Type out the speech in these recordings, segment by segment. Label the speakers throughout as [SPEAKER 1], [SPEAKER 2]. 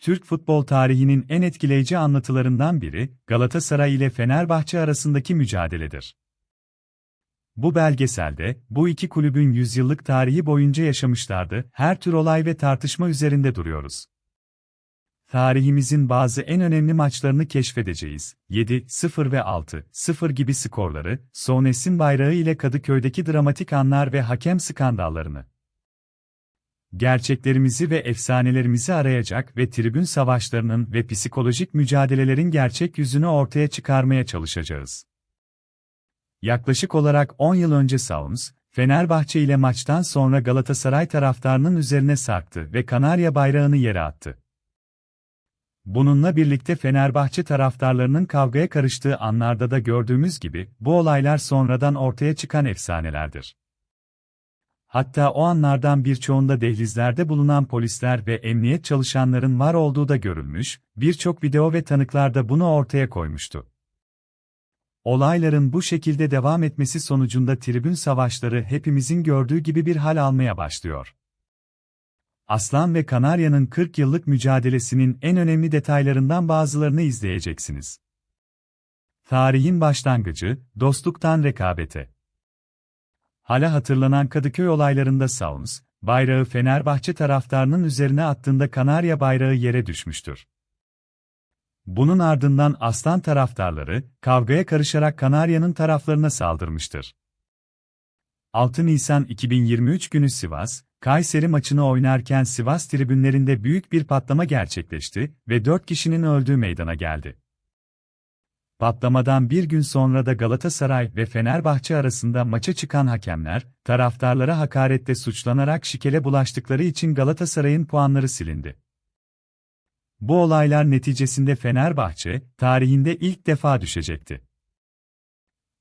[SPEAKER 1] Türk futbol tarihinin en etkileyici anlatılarından biri, Galatasaray ile Fenerbahçe arasındaki mücadeledir. Bu belgeselde, bu iki kulübün yüzyıllık tarihi boyunca yaşamışlardı, her tür olay ve tartışma üzerinde duruyoruz. Tarihimizin bazı en önemli maçlarını keşfedeceğiz. 7, 0 ve 6, 0 gibi skorları, Sones'in bayrağı ile Kadıköy'deki dramatik anlar ve hakem skandallarını. Gerçeklerimizi ve efsanelerimizi arayacak ve tribün savaşlarının ve psikolojik mücadelelerin gerçek yüzünü ortaya çıkarmaya çalışacağız. Yaklaşık olarak 10 yıl önce Sounds, Fenerbahçe ile maçtan sonra Galatasaray taraftarının üzerine sarktı ve Kanarya bayrağını yere attı. Bununla birlikte Fenerbahçe taraftarlarının kavgaya karıştığı anlarda da gördüğümüz gibi, bu olaylar sonradan ortaya çıkan efsanelerdir. Hatta o anlardan birçoğunda dehlizlerde bulunan polisler ve emniyet çalışanların var olduğu da görülmüş, birçok video ve tanıklar da bunu ortaya koymuştu. Olayların bu şekilde devam etmesi sonucunda tribün savaşları hepimizin gördüğü gibi bir hal almaya başlıyor. Aslan ve Kanarya'nın 40 yıllık mücadelesinin en önemli detaylarından bazılarını izleyeceksiniz. Tarihin başlangıcı, dostluktan rekabete. Hala hatırlanan Kadıköy olaylarında Sounds, bayrağı Fenerbahçe taraftarının üzerine attığında Kanarya bayrağı yere düşmüştür. Bunun ardından Aslan taraftarları, kavgaya karışarak Kanarya'nın taraflarına saldırmıştır. 6 Nisan 2023 günü Sivas, Kayseri maçını oynarken Sivas tribünlerinde büyük bir patlama gerçekleşti ve 4 kişinin öldüğü meydana geldi. Patlamadan bir gün sonra da Galatasaray ve Fenerbahçe arasında maça çıkan hakemler, taraftarlara hakarette suçlanarak şikele bulaştıkları için Galatasaray'ın puanları silindi. Bu olaylar neticesinde Fenerbahçe, tarihinde ilk defa düşecekti.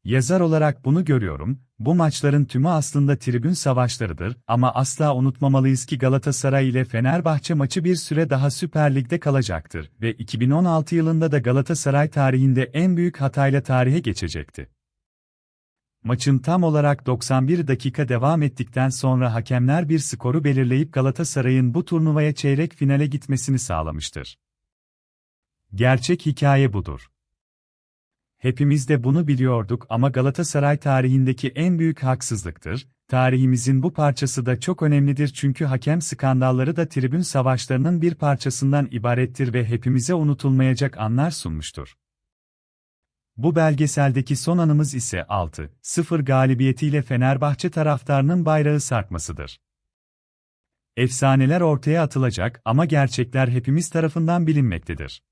[SPEAKER 1] Yazar olarak bunu görüyorum, bu maçların tümü aslında tribün savaşlarıdır ama asla unutmamalıyız ki Galatasaray ile Fenerbahçe maçı bir süre daha Süper Lig'de kalacaktır ve 2016 yılında da Galatasaray tarihinde en büyük hatayla tarihe geçecekti. Maçın tam olarak 91 dakika devam ettikten sonra hakemler bir skoru belirleyip Galatasaray'ın bu turnuvaya çeyrek finale gitmesini sağlamıştır. Gerçek hikaye budur. Hepimiz de bunu biliyorduk ama Galatasaray tarihindeki en büyük haksızlıktır. Tarihimizin bu parçası da çok önemlidir çünkü hakem skandalları da tribün savaşlarının bir parçasından ibarettir ve hepimize unutulmayacak anlar sunmuştur. Bu belgeseldeki son anımız ise 6-0 galibiyetiyle Fenerbahçe taraftarının bayrağı sarkmasıdır. Efsaneler ortaya atılacak ama gerçekler hepimiz tarafından bilinmektedir.